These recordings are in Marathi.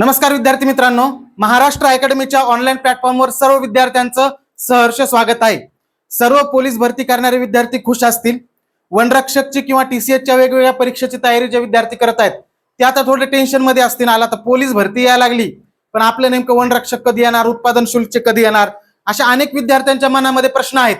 नमस्कार विद्यार्थी मित्रांनो महाराष्ट्र अकॅडमीच्या ऑनलाईन प्लॅटफॉर्मवर सर्व विद्यार्थ्यांचं सहर्ष स्वागत आहे. सर्व पोलीस भरती करणारे विद्यार्थी खुश असतील. वनरक्षकची किंवा टीसीएसच्या वेगवेगळ्या परीक्षेची तयारी जे विद्यार्थी करत आहेत ते आता थोडे टेन्शनमध्ये असतील. आला तर पोलीस भरती यायला लागली. पण आपलं नेमकं वनरक्षक कधी येणार उत्पादन शुल्क कधी येणार अशा अनेक विद्यार्थ्यांच्या मनामध्ये प्रश्न आहेत.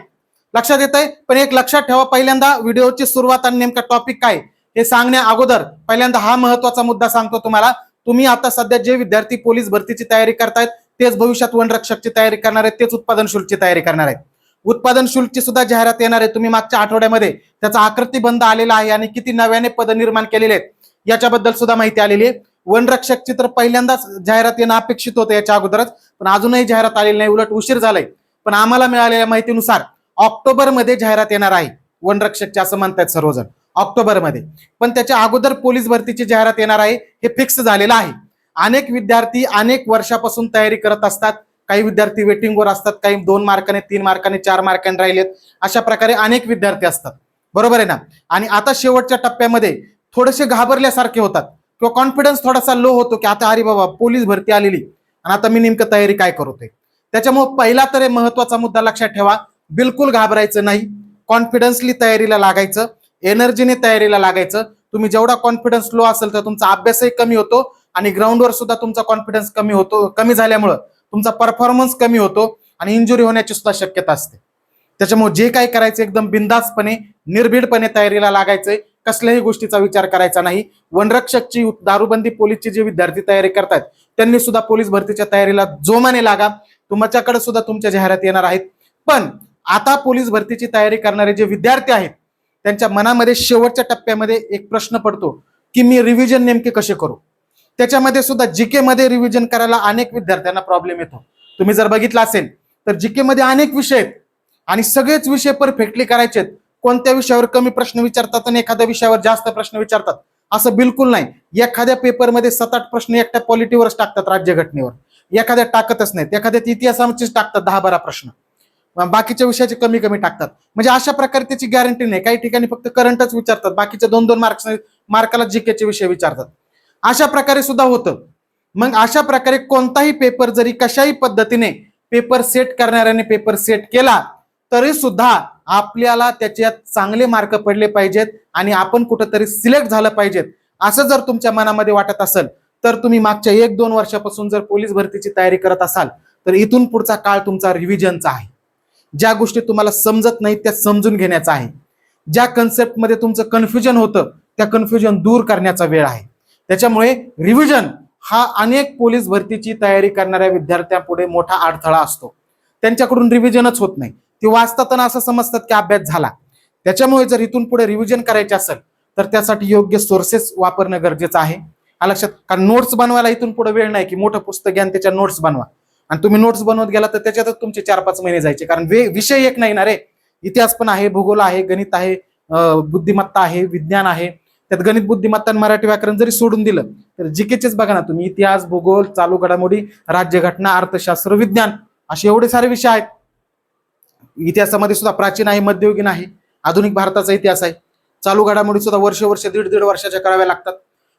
लक्षात येत आहे पण एक लक्षात ठेवा पहिल्यांदा व्हिडिओची सुरुवात आणि नेमका टॉपिक काय हे सांगण्या अगोदर पहिल्यांदा हा महत्त्वाचा मुद्दा सांगतो तुम्हाला. तुम्ही आता सध्या जे विद्यार्थी पोलीस भरतीची तयारी करतायत तेच भविष्यात वनरक्षकची तयारी करणार आहेत तेच उत्पादन शुल्कची तयारी करणार आहेत. उत्पादन शुल्कची सुद्धा जाहिरात येणार आहे तुम्ही मागच्या आठवड्यामध्ये त्याचा आकृती बंद आलेला आहे आणि किती नव्याने पद निर्माण केलेले आहेत याच्याबद्दल सुद्धा माहिती आलेली आहे. वनरक्षकची तर पहिल्यांदाच जाहिरात येणं अपेक्षित होतं याच्या अगोदरच पण अजूनही जाहिरात आलेली नाही उलट उशीर झालाय. पण आम्हाला मिळालेल्या माहितीनुसार ऑक्टोबरमध्ये जाहिरात येणार आहे वनरक्षकची असं म्हणतायत सर्वजण. ऑक्टोबरमध्ये. पण त्याच्या अगोदर पोलीस भरतीची जाहिरात येणार आहे हे फिक्स झालेलं आहे. अनेक विद्यार्थी अनेक वर्षापासून तयारी करत असतात. काही विद्यार्थी वेटिंगवर असतात काही दोन मार्काने तीन मार्काने चार मार्काने राहिलेत. अशा प्रकारे अनेक विद्यार्थी असतात. बरोबर आहे ना? आणि आता शेवटच्या टप्प्यामध्ये थोडेसे घाबरल्यासारखे होतात. किंवा कॉन्फिडन्स थोडासा लो होतो की आता अरे बाबा पोलीस भरती आलेली. आणि आता मी नेमकं तयारी काय करतोय त्याच्यामुळे पहिला तर महत्त्वाचा मुद्दा लक्षात ठेवा. बिलकुल घाबरायचं नाही. कॉन्फिडन्सली तयारीला लागायचं. एनर्जीने तयारीला लागायचं. तुम्ही जेवढा कॉन्फिडन्स लो असेल तर तुमचा अभ्यासही कमी होतो आणि ग्राउंडवर सुद्धा तुमचा कॉन्फिडन्स कमी होतो कमी झाल्यामुळं तुमचा परफॉर्मन्स कमी होतो आणि इंजुरी होण्याची सुद्धा शक्यता असते. त्याच्यामुळे जे काय करायचं एकदम बिंदासपणे निर्भीडपणे तयारीला लागायचंय. कसल्याही गोष्टीचा विचार करायचा नाही. वनरक्षकची दारूबंदी पोलीसची जे विद्यार्थी तयारी करतात त्यांनी सुद्धा पोलीस भरतीच्या तयारीला जोमाने लागा. तुमच्याकडे सुद्धा तुमच्या जाहिरात येणार आहेत. पण आता पोलीस भरतीची तयारी करणारे जे विद्यार्थी आहेत त्यांच्या मनामध्ये शेवटच्या टप्प्यामध्ये एक प्रश्न पडतो की मी रिव्हिजन नेमके कसे करू? त्याच्यामध्ये सुद्धा जीके मध्ये रिव्हिजन करायला अनेक विद्यार्थ्यांना प्रॉब्लेम येतो. तुम्ही जर बघितलं असेल तर जीके मध्ये अनेक विषय आहेत आणि सगळेच विषय परफेक्टली करायचे कोणत्या विषयावर कमी प्रश्न विचारतात आणि एखाद्या विषयावर जास्त प्रश्न विचारतात? असं बिलकुल नाही. एखाद्या पेपरमध्ये सात आठ प्रश्न एकट्या पॉलिटीवरच टाकतात राज्यघटनेवर. एखाद्या टाकतच नाहीत. एखाद्यात इतिहासाचेच टाकतात दहा बारा प्रश्न. बाकीच्या विषयाचे कमी कमी टाकतात. म्हणजे अशा प्रकारे त्याची गॅरंटी नाही. काही ठिकाणी फक्त करंटच विचारतात. बाकीचे दोन दोन मार्क्स मार्काला जीकेचे विषय विचारतात. अशा प्रकारे सुद्धा होतं. मग अशा प्रकारे कोणताही पेपर जरी कशाही पद्धतीने पेपर सेट करणाऱ्याने पेपर सेट केला तरी सुद्धा आपल्याला त्याच्यात चांगले मार्क पडले पाहिजेत आणि आपण कुठंतरी सिलेक्ट झालं पाहिजेत. असं जर तुमच्या मनामध्ये वाटत असेल तर तुम्ही मागच्या एक दोन वर्षापासून जर पोलीस भरतीची तयारी करत असाल तर इथून पुढचा काळ तुमचा रिव्हिजनचा आहे. ज्या गोष्टी तुम्हाला समजत नाहीत त्या समजून घेण्याचा आहे. ज्या कन्सेप्टमध्ये तुमचं कन्फ्युजन होतं त्या कन्फ्युजन दूर करण्याचा वेळ आहे. त्याच्यामुळे रिव्हिजन हा अनेक पोलीस भरतीची तयारी करणाऱ्या विद्यार्थ्यांपुढे मोठा अडथळा असतो. त्यांच्याकडून रिव्हिजनच होत नाही. ते वाचताना असं समजतात की अभ्यास झाला. त्याच्यामुळे जर इथून पुढे रिव्हिजन करायचे असेल तर त्यासाठी योग्य सोर्सेस वापरणं गरजेचं आहे. हा लक्षात कारण नोट्स बनवायला इथून पुढे वेळ नाही की मोठं पुस्तक घ्या त्याच्या नोट्स बनवा. आणि तुम्ही नोट्स बनवत गेला तर त्याच्यातच तुमचे चार पाच महिने जायचे. कारण वे विषय एक नाही ना रे. इतिहास पण आहे भूगोल आहे गणित आहे बुद्धिमत्ता आहे विज्ञान आहे. त्यात गणित बुद्धिमत्ता आणि मराठी व्याकरण जरी सोडून दिलं तर जीकेचेच बघा ना तुम्ही. इतिहास भूगोल चालू घडामोडी राज्यघटना अर्थशास्त्र विज्ञान असे एवढे सारे विषय आहेत. इतिहासामध्ये सुद्धा प्राचीन आहे मध्ययुगीन आहे आधुनिक भारताचा इतिहास आहे. चालू घडामोडी सुद्धा वर्ष वर्ष दीड दीड वर्षाच्या कराव्या लागतात.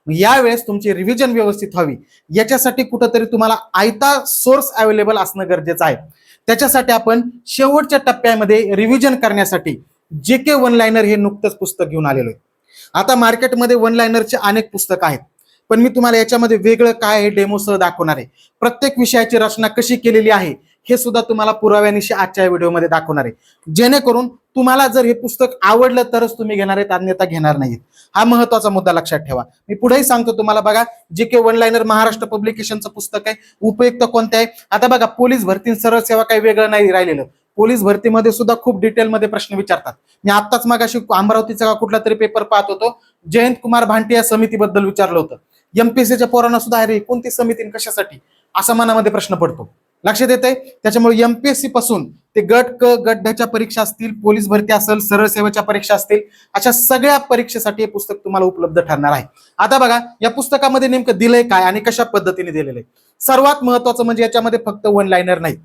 यावेळेस तुमची रिव्हिजन व्यवस्थित व्हावी याच्यासाठी कुठंतरी तुम्हाला आयता सोर्स अवेलेबल असणं गरजेचं आहे. त्याच्यासाठी आपण शेवटच्या टप्प्यामध्ये रिव्हिजन करण्यासाठी जे के वन लायनर हे नुकतंच पुस्तक घेऊन आलेलो आहे. आता मार्केटमध्ये वन लायनरचे अनेक पुस्तक आहेत. पण मी तुम्हाला याच्यामध्ये वेगळं काय हे डेमोसह दाखवणार आहे. प्रत्येक विषयाची रचना कशी केलेली आहे? हे सुद्धा तुम्हाला पुराव्यानिशी आजच्या व्हिडिओमध्ये दाखवणार आहे. जेणेकरून तुम्हाला जर हे पुस्तक आवडलं तरच तुम्ही घेणार आहेत अन्यथा घेणार नाहीत. हा महत्त्वाचा मुद्दा लक्षात ठेवा. मी पुढेही सांगतो तुम्हाला बघा J K one liner Maharashtra पब्लिकेशनचं पुस्तक आहे उपयुक्त कोणते आहे? आता बघा पोलीस भरती सरळ सेवा काही वेगळं नाही राहिलेलं. पोलीस भरतीमध्ये सुद्धा खूप डिटेलमध्ये प्रश्न विचारतात. मी आत्ताच मागाशी अमरावतीचा का कुठला तरी पेपर पाहत होतो जयंत कुमार भांटे या समितीबद्दल विचारलं होतं. एमपीएससीच्या पोरांना सुद्धा अरे कोणती समिती कशासाठी? असा मनामध्ये प्रश्न पडतो. लक्षात येत आहे त्याच्यामुळे एमपीएससी पासून ते गट क गड्ढ्याच्या परीक्षा असतील पोलीस भरती असेल सरळ सेवेच्या परीक्षा असतील अशा सगळ्या परीक्षेसाठी हे पुस्तक तुम्हाला उपलब्ध ठरणार आहे. आता बघा या पुस्तकामध्ये नेमकं दिलंय काय आणि कशा पद्धतीने दिलेलं आहे? सर्वात महत्वाचं म्हणजे याच्यामध्ये फक्त वन लाईनर नाही.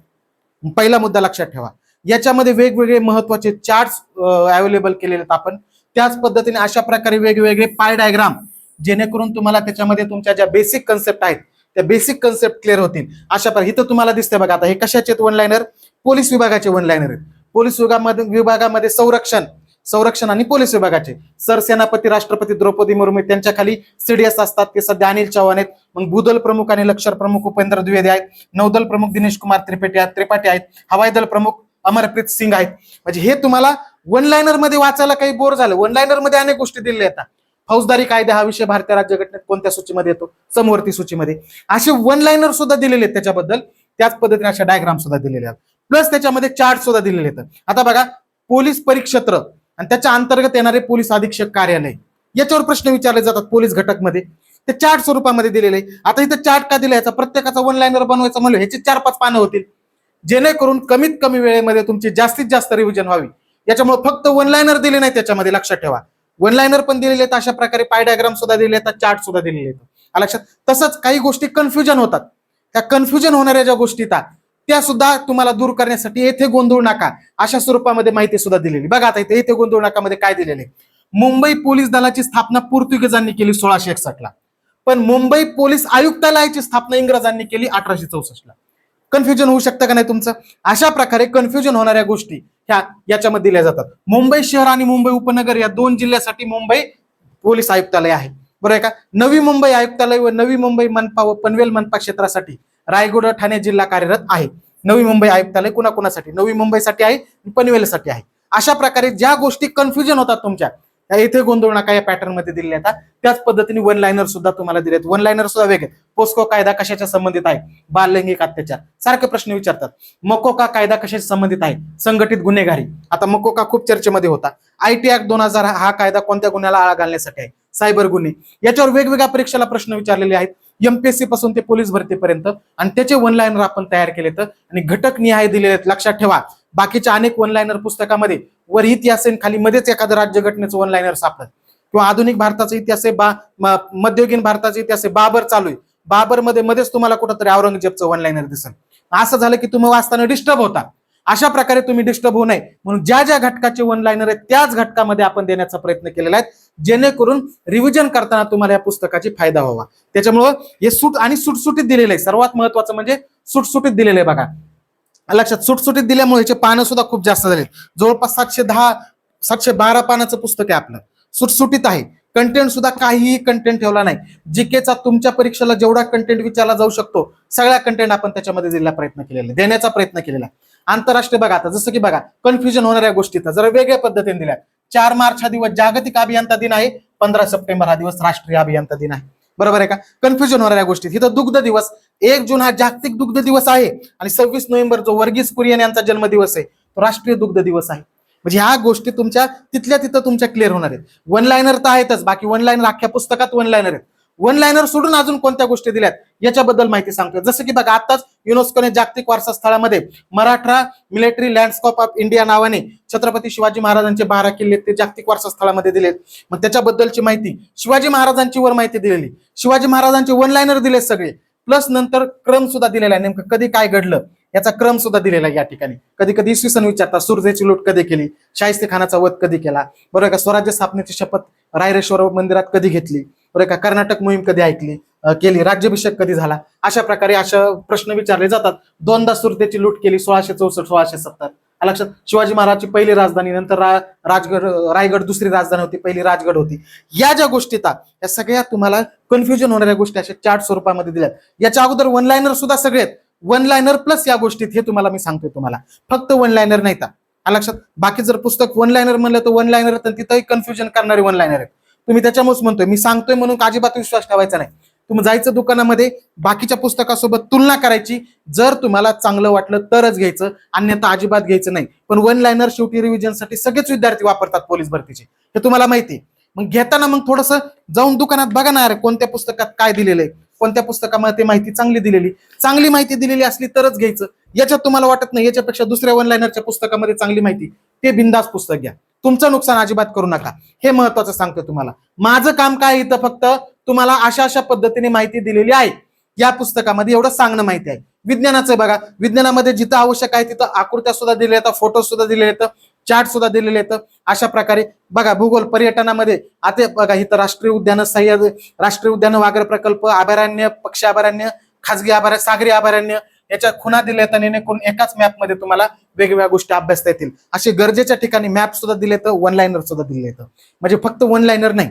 पहिला मुद्दा लक्षात ठेवा. याच्यामध्ये वेगवेगळे महत्त्वाचे चार्ट्स अवेलेबल केलेले आहेत आपण. त्याच पद्धतीने अशा प्रकारे वेगवेगळे पाय डायग्राम जेणेकरून तुम्हाला त्याच्यामध्ये तुमच्या ज्या बेसिक कन्सेप्ट आहेत त्या बेसिक कन्सेप्ट क्लिअर होतील. अशा प्रकारे इथं तुम्हाला दिसतंय बघा आता हे कशाचे वन लायनर पोलीस विभागाचे वन लायनर आहेत. पोलीस विभागामध्ये विभागामध्ये संरक्षण संरक्षण आणि पोलीस विभागाचे. सरसेनापती राष्ट्रपती द्रौपदी मुर्मू त्यांच्याखाली त्यांच्या खाली सीडीएस असतात ते सध्या अनिल चव्हाण आहेत. मग भूदल प्रमुख आणि लष्कर प्रमुख उपेंद्र द्विवेदी आहेत. नौदल प्रमुख दिनेश कुमार त्रिपेटी आहेत त्रिपाठी आहेत. हवाई दल प्रमुख अमरप्रीत सिंग आहेत. म्हणजे हे तुम्हाला वन लाईनरमध्ये वाचायला काही बोर झालं. वन लाईनरमध्ये अनेक गोष्टी दिलेल्या आहेत. फौजदारी कायदे हा विषय भारतीय राज्यघटनेत कोणत्या सूचीमध्ये येतो? समवर्ती सूचीमध्ये. असे वन लाईनर सुद्धा दिलेले आहेत त्याच्याबद्दल. त्याच पद्धतीने अशा डायग्राम सुद्धा दिलेले आहेत. प्लस त्याच्यामध्ये चार्ट सुद्धा दिलेले आहेत. आता बघा पोलीस परिक्षेत्र आणि त्याच्या अंतर्गत येणारे पोलीस अधीक्षक कार्यालय याच्यावर प्रश्न विचारले जातात पोलीस घटकमध्ये ते चार्ट स्वरूपामध्ये दिलेले आहे. आता इथं चार्ट का दिला याचा? प्रत्येकाचा वन लाईनर बनवायचं म्हणलं ह्याची चार पाच पानं होतील. जेणेकरून कमीत कमी वेळेमध्ये तुमची जास्तीत जास्त रिव्हिजन व्हावी. याच्यामुळे फक्त वन लाईनर दिले नाही त्याच्यामध्ये लक्षात ठेवा. वनलायनर पण दिलेले आहेत अशा प्रकारे पाय डायग्राम सुद्धा दिले आहेत चार्ट सुद्धा दिलेले आहेत. लक्षात? तसंच काही गोष्टी कन्फ्युजन होतात. त्या कन्फ्युजन होणाऱ्या ज्या गोष्टी त्या सुद्धा तुम्हाला दूर करण्यासाठी येथे गोंधळ नाका. अशा स्वरूपामध्ये माहिती सुद्धा दिलेली. बघा आता इथे येथे गोंधळ नाकामध्ये काय दिलेले? मुंबई पोलीस दलाची स्थापना पोर्तुगीजांनी केली सोळाशे एकसष्ट ला पण मुंबई पोलीस आयुक्तालयाची स्थापना इंग्रजांनी केली अठराशे चौसष्ट ला कन्फ्युजन होऊ शकतं का नाही तुमचं? अशा प्रकारे कन्फ्युजन होणाऱ्या गोष्टी ह्या याच्यामध्ये दिल्या जातात. मुंबई शहर आणि मुंबई उपनगर या दोन जिल्ह्यासाठी मुंबई पोलीस आयुक्तालय आहे. बरोबर आहे का? नवी मुंबई आयुक्तालय व नवी मुंबई मनपा व पनवेल मनपा क्षेत्रासाठी रायगड ठाणे जिल्हा कार्यरत आहे. नवी मुंबई आयुक्तालय कुणाकुणासाठी? नवी मुंबईसाठी आहे पनवेलसाठी आहे. अशा प्रकारे ज्या गोष्टी कन्फ्युजन होतात तुमच्या इथे गोंधळ नका या पॅटर्नमध्ये दिलेल्या आहेत त्याच पद्धतीने वन लायनर सुद्धा तुम्हाला दिलेत. वन लायनर सुद्धा वेगळे. पोस्को कायदा कशाच्या संबंधित आहे? बाल लैंगिक अत्याचार सारखे प्रश्न विचारतात. मकोका कायदा कशाशी संबंधित आहे? संघटित गुन्हेगारी. आता मकोका खूप चर्चेमध्ये होता. आयटी ऍक्ट दोन हजार हा कायदा कोणत्या गुन्ह्याला आळा घालण्यासाठी आहे? सायबर गुन्हे. याच्यावर वेगवेगळ्या परीक्षेला प्रश्न विचारलेले आहेत. एमपीएससी पासून ते पोलीस भरतीपर्यंत. आणि त्याचे वन लायनर आपण तयार केलेत. आणि घटक निहाय दिलेले आहेत. लक्षात ठेवा. बाकीच्या अनेक वन लायनर पुस्तकामध्ये वर इतिहास आहे खाली मध्येच एखादं राज्यघटनेचं वन लायनर सापडत किंवा आधुनिक भारताचा इतिहास आहे बा मध्ययुगीन भारताचा इतिहास आहे बाबर चालू आहे. बाबरमध्ये मध्येच तुम्हाला कुठंतरी औरंगजेबचं वन लायनर दिसेल. असं झालं की तुम्ही वाचताना डिस्टर्ब होता. अशा प्रकारे तुम्ही डिस्टर्ब होऊ नये. म्हणून ज्या ज्या घटकाचे वन लायनर आहेत त्याच घटकामध्ये आपण देण्याचा प्रयत्न केलेला आहे. जेणेकरून रिव्हिजन करताना तुम्हाला या पुस्तकाची फायदा व्हावा. त्याच्यामुळं हे सूट आणि सुटसुटीत दिलेलं आहे. सर्वात महत्वाचं म्हणजे सुटसुटीत दिलेलं आहे बघा. लक्षात सुटसुटीत दिल्यामुळे याचे पानं सुद्धा खूप जास्त झाले जवळपास सातशे दहा सातशे बारा पानाचं पुस्तक आहे आपलं. सुटसुटीत आहे. कंटेंट सुद्धा काहीही कंटेंट ठेवला नाही. जीकेचा तुमच्या परीक्षेला जेवढा कंटेंट विचारला जाऊ शकतो सगळ्या कंटेंट आपण त्याच्यामध्ये दिला प्रयत्न केलेला आहे, देण्याचा प्रयत्न केलेला आहे. आंतरराष्ट्रीय बघा आता जसं की बघा कन्फ्युजन होणाऱ्या गोष्टीचा जरा वेगळ्या पद्धतीने दिल्या. चार मार्च हा दिवस जागतिक अभियंता दिन आहे. पंधरा सप्टेंबर हा दिवस राष्ट्रीय अभियंता दिन आहे. बरोबर आहे का? कन्फ्युजन होणाऱ्या गोष्टी. इथं दुग्ध दिवस. एक जून हा जागतिक दुग्ध दिवस आहे आणि सव्वीस नोव्हेंबर जो वर्गीस कुरियन यांचा जन्मदिवस आहे तो राष्ट्रीय दुग्ध दिवस आहे. म्हणजे ह्या गोष्टी तुमच्या तिथल्या तिथं तुमच्या क्लिअर होणार आहेत. वन लायनर तर आहेतच बाकी वन लाईनर अख्ख्या पुस्तकात वन लायनर आहेत. वन लायनर सोडून अजून कोणत्या गोष्टी दिल्यात याच्याबद्दल माहिती सांगतो जसं की बघा आताच युनेस्कोने जागतिक वारसा स्थळामध्ये Maratha military landscape of India नावाने छत्रपती शिवाजी महाराजांचे बारा किल्ले ते जागतिक वारसा स्थळामध्ये दिलेत. मग त्याच्याबद्दलची माहिती शिवाजी महाराजांची वर माहिती दिलेली. शिवाजी महाराजांचे वन लायनर दिले सगळे. प्लस नंतर क्रम सुद्धा दिलेला आहे. नेमकं कधी काय घडलं याचा क्रम सुद्धा दिलेला आहे या ठिकाणी. कधी कधी इसवी सन विचारतात सुरजेची लूट कधी केली शाहिस्ते खानाचा वध कधी केला? बरोबर का स्वराज्य स्थापनेची शपथ रायरेश्वर मंदिरात कधी घेतली? बरोबर का कर्नाटक मोहीम कधी ऐकली केली राज्याभिषेक कधी झाला? अशा प्रकारे अशा प्रश्न विचारले जातात. दोनदा सुरतेची लूट केली सोळाशे चौसष्ट सोळाशे सत्तर. लक्षात. शिवाजी महाराजची पहिली राजधानी नंतर रा- राजगड रायगड दुसरी राजधानी होती पहिली राजगड होती. या ज्या गोष्टी त्या या सगळ्या तुम्हाला कन्फ्युजन होणाऱ्या गोष्टी अशा चार्ट स्वरूपामध्ये दिल्यात. याच्या अगोदर वन लाईनर सुद्धा सगळे आहेत. वन लाईनर प्लस या गोष्टीत हे तुम्हाला मी सांगतोय तुम्हाला. फक्त वन लाईनर नाही का लक्षात. बाकी जर पुस्तक वन लाईनर म्हणलं तर वन लाईनर तर तिथंही कन्फ्युजन करणारे वन लाईनर आहेत. तुम्ही त्याच्यामुळेच म्हणतोय. मी सांगतोय म्हणून अजिबात विश्वास ठेवायचा नाही. तुम्ही जायचं दुकानामध्ये बाकीच्या पुस्तकासोबत तुलना करायची. जर तुम्हाला चांगलं वाटलं तरच घ्यायचं अन्यथा अजिबात घ्यायचं नाही. पण वन लाईनर शेवटी रिव्हिजनसाठी सगळेच विद्यार्थी वापरतात पोलीस भरतीचे. हे तुम्हाला माहिती आहे. मग घेताना मग थोडस जाऊन दुकानात बघा ना अरे कोणत्या पुस्तकात काय दिलेलं आहे? कोणत्या पुस्तकामध्ये माहिती चांगली दिलेली? चांगली माहिती दिलेली असली तरच घ्यायचं. याच्यात तुम्हाला वाटत नाही याच्यापेक्षा दुसऱ्या वन लाईनरच्या पुस्तकामध्ये चांगली माहिती. ते बिंदास पुस्तक घ्या. तुमचं नुकसान अजिबात करू नका. हे महत्वाचं सांगतो तुम्हाला. माझं काम काय इथं फक्त तुम्हाला अशा अशा पद्धतीने माहिती दिलेली आहे. या पुस्तकामध्ये एवढं सांगणं माहिती आहे. विज्ञानाचं बघा. विज्ञानामध्ये जिथं आवश्यक आहे तिथं आकृत्या सुद्धा दिलेल्या आहेत फोटो सुद्धा दिलेले आहेत चार्ट सुद्धा दिलेले आहेत. अशा प्रकारे बघा भूगोल पर्यटनामध्ये आता बघा इथं राष्ट्रीय उद्यान सह्याद्री राष्ट्रीय उद्यान वाघर प्रकल्प अभयारण्य पक्षी अभयारण्य खाजगी अभयारण्य सागरी अभयारण्य याच्या खुणा दिल्या आहेत आणि जेणेकरून एकाच मॅपमध्ये तुम्हाला वेगवेगळ्या गोष्टी अभ्यासता येतील. असे गरजेच्या ठिकाणी मॅप सुद्धा दिले तर वन लाईनर सुद्धा दिले येतं म्हणजे फक्त वन लाईनर नाही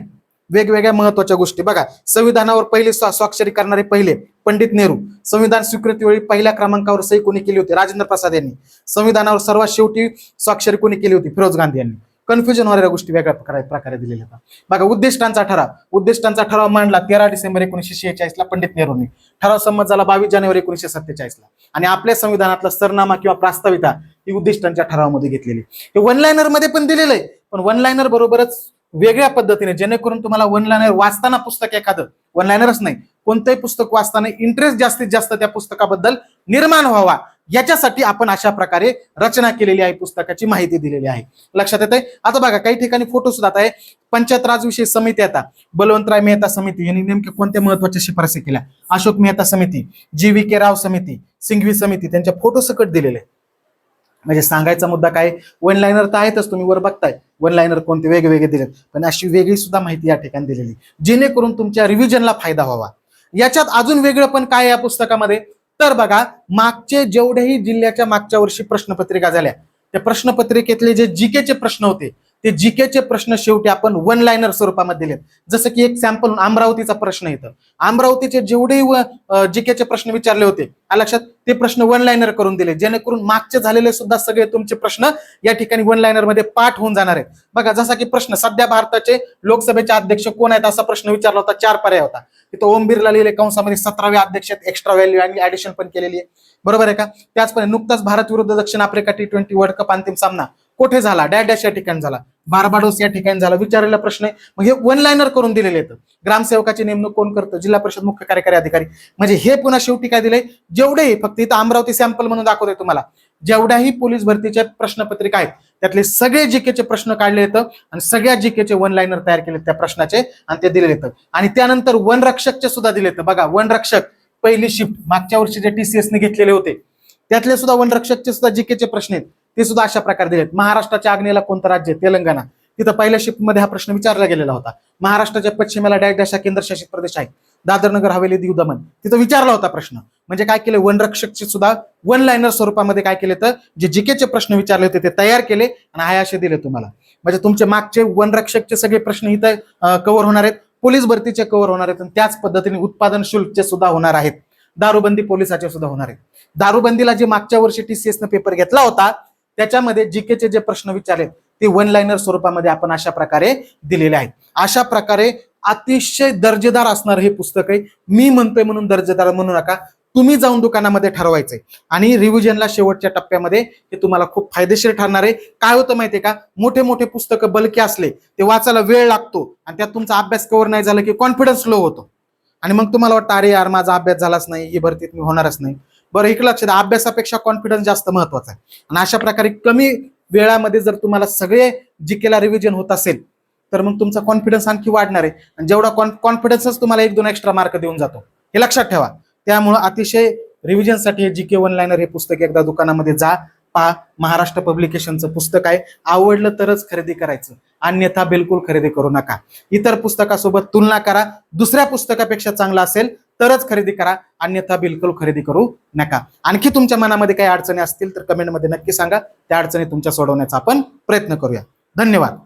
वेगवेगळ्या महत्त्वाच्या गोष्टी. बघा संविधानावर पहिले स्वाक्षरी करणारे पहिले पंडित नेहरू. संविधान स्वीकृतीवेळी पहिल्या क्रमांकावर सही कोणी केली होती? राजेंद्र प्रसाद यांनी. संविधानावर सर्वात शेवटी स्वाक्षरी कोणी केली होती? फिरोज गांधी यांनी. कन्फ्युजन होणाऱ्या गोष्टी वेगळ्या प्रकारे प्रकारे दिलेल्या आहेत. बघा उद्दिष्टांचा ठराव. उद्दिष्टांचा ठराव मांडला तेरा डिसेंबर एकोणीशे शेहेचाळीस ला पंडित नेहरूंनी. ठराव संमत झाला बावीस जानेवारी एकोणीशे सत्तेचाळीस ला आणि आपल्या संविधानातला सरनामा किंवा प्रास्ताविता ही उद्दिष्टांच्या ठरावामध्ये घेतलेली हे वन लायनरमध्ये पण दिलेलं आहे. पण वन लायनर बरोबरच वेगळ्या पद्धतीने जेणेकरून तुम्हाला वन लाईनर वाचताना पुस्तक एखादं वन लाईनरच नाही कोणतंही पुस्तक वाचताना इंटरेस्ट जास्तीत जास्त त्या पुस्तकाबद्दल निर्माण व्हावा. याच्यासाठी आपण अशा प्रकारे रचना केलेली आहे पुस्तकाची माहिती दिलेली आहे. लक्षात येते आता बघा काही ठिकाणी फोटो सुद्धा आता आहे पंचायत विषयी समिती आता. बलवंतराय मेहता समिती यांनी नेमक्या कोणत्या महत्त्वाच्या शिफारसी केल्या? अशोक मेहता समिती जी व्ही के राव समिती सिंघवी समिती त्यांच्या फोटो सकट दिलेले आहे. म्हणजे सांगायचा मुद्दा काय? वन लाईनर तर आहेतच तुम्ही वर बघताय. वन लाईनर कोणते वेगवेगळे दिलेत. पण अशी वेगळी सुद्धा माहिती या ठिकाणी दिलेली जेणेकरून तुमच्या रिव्हिजनला फायदा व्हावा. याच्यात अजून वेगळं पण काय या पुस्तकामध्ये? तर बघा मागचे जेवढेही जिल्ह्याच्या मागच्या वर्षी प्रश्नपत्रिका झाल्या त्या प्रश्नपत्रिकेतले जे जीकेचे प्रश्न होते ते जीकेचे प्रश्न शेवटी आपण वन लायनर स्वरूपामध्ये दिलेत. जसं की एक सॅम्पल अमरावतीचा प्रश्न येतं. अमरावतीचे जेवढे जीकेचे प्रश्न विचारले होते या लक्षात ते प्रश्न वन लाईनर करून दिले. जेणेकरून मागचे झालेले सुद्धा सगळे तुमचे प्रश्न या ठिकाणी वन लायनरमध्ये पाठ होऊन जाणार आहेत. बघा जसा की प्रश्न सध्या भारताचे लोकसभेचे अध्यक्ष कोण आहेत असा प्रश्न विचारला होता चार पर्याय होता. तिथं ओम बिर्ला लिहिले कंसामध्ये सतराव्या अध्यक्षात एक्स्ट्रा व्हॅल्यू आणि ऍडिशन पण केलेली आहे. बरोबर आहे का? त्याचप्रमाणे नुकताच भारत विरुद्ध दक्षिण Africa T twenty world cup अंतिम सामना. कुठे झाला? डॅश डॅश या ठिकाणी झाला. बारबाडोस या ठिकाणी झाला. विचारलेला प्रश्न आहे. मग हे वन लाईनर करून दिलेले आहेत. ग्रामसेवकाची नेमणूक कोण करतं? जिल्हा परिषद मुख्य कार्यकारी अधिकारी. म्हणजे हे पुन्हा शेवटी काय दिलंय? जेवढेही फक्त इथं अमरावती सॅम्पल म्हणून दाखवतोय तुम्हाला. जेवढ्याही पोलीस भरतीच्या प्रश्नपत्रिका आहेत त्यातले सगळे जीकेचे प्रश्न काढले येतं आणि सगळ्या जीकेचे वन लाईनर तयार केले त्या प्रश्नाचे आणि ते दिले येतं आणि त्यानंतर वन रक्षकचे सुद्धा दिले येतं बघा वन रक्षक पहिली शिफ्ट मागच्या वर्षी जे टीसीएसने घेतलेले होते त्यातले सुद्धा वन रक्षकचे सुद्धा जीकेचे प्रश्न आहेत. ते सुद्धा अशा प्रकारे दिलेत. महाराष्ट्राच्या आग्नेला कोणतं राज्य तेलंगणा. तिथं पहिल्या शिफ्टमध्ये हा प्रश्न विचारला गेलेला होता. महाराष्ट्राच्या पश्चिमेला डॅश डॅश हा केंद्रशासित प्रदेश आहे दादर नगर हवेली दीव दमन तिथं विचारला होता प्रश्न. म्हणजे काय केले? वनरक्षकचे सुद्धा वन लाईनर स्वरूपामध्ये काय केले तर जे जीकेचे प्रश्न विचारले होते ते तयार केले आणि हाय असे दिले तुम्हाला. म्हणजे तुमचे मागचे वनरक्षकचे सगळे प्रश्न इथं कव्हर होणार आहेत. पोलीस भरतीचे कव्हर होणार आहेत आणि त्याच पद्धतीने उत्पादन शुल्कचे सुद्धा होणार आहेत. दारूबंदी पोलिसाचे सुद्धा होणार आहेत. दारूबंदीला जे मागच्या वर्षी टीसीएसनं न पेपर घेतला होता त्याच्यामध्ये जीकेचे जे प्रश्न विचारलेत ते वन लाईनर स्वरूपामध्ये आपण अशा प्रकारे दिलेले आहेत. अशा प्रकारे अतिशय दर्जेदार असणार हे पुस्तक आहे. मी म्हणतोय म्हणून दर्जेदार म्हणू नका. तुम्ही जाऊन दुकानामध्ये ठरवायचंय. आणि रिव्हिजनला शेवटच्या टप्प्यामध्ये हे तुम्हाला खूप फायदेशीर ठरणार आहे. काय होतं माहितीये का? मोठे मोठे पुस्तकं बलके असले ते वाचायला वेळ लागतो आणि त्यात तुमचा अभ्यास कव्हर नाही झाला की कॉन्फिडन्स लो होतो. आणि मग तुम्हाला वाटतं अरे यार माझा अभ्यास झालाच नाही ही भरतीत मी होणारच नाही. बरं एक लक्षात द्या, अभ्यासापेक्षा कॉन्फिडन्स जास्त महत्त्वाचा आहे. आणि अशा प्रकारे कमी वेळामध्ये जर तुम्हाला सगळे जिकेला रिव्हिजन होत असेल तर मग तुमचा कॉन्फिडन्स आणखी वाढणार आहे. आणि जेवढा कॉन्फिडन्सच तुम्हाला एक दोन एक्स्ट्रा मार्क देऊन जातो. हे लक्षात ठेवा. त्यामुळं अतिशय रिव्हिजनसाठी हे जी के वन लायनर हे पुस्तक एकदा दुकानामध्ये जा पहा महाराष्ट्र पब्लिकेशनचं पुस्तक आहे. आवडलं तरच खरेदी करायचं. अन्यथा बिलकुल खरेदी करू नका. इतर पुस्तकासोबत तुलना करा. दुसऱ्या पुस्तकापेक्षा चांगलं असेल तरच खरेदी करा. अन्यथा बिलकुल खरेदी करू नका. आणखी तुमच्या मनामध्ये काही अडचणी असतील तर कमेंटमध्ये नक्की सांगा. त्या अडचणी तुमच्या सोडवण्याचा आपण प्रयत्न करूया. धन्यवाद.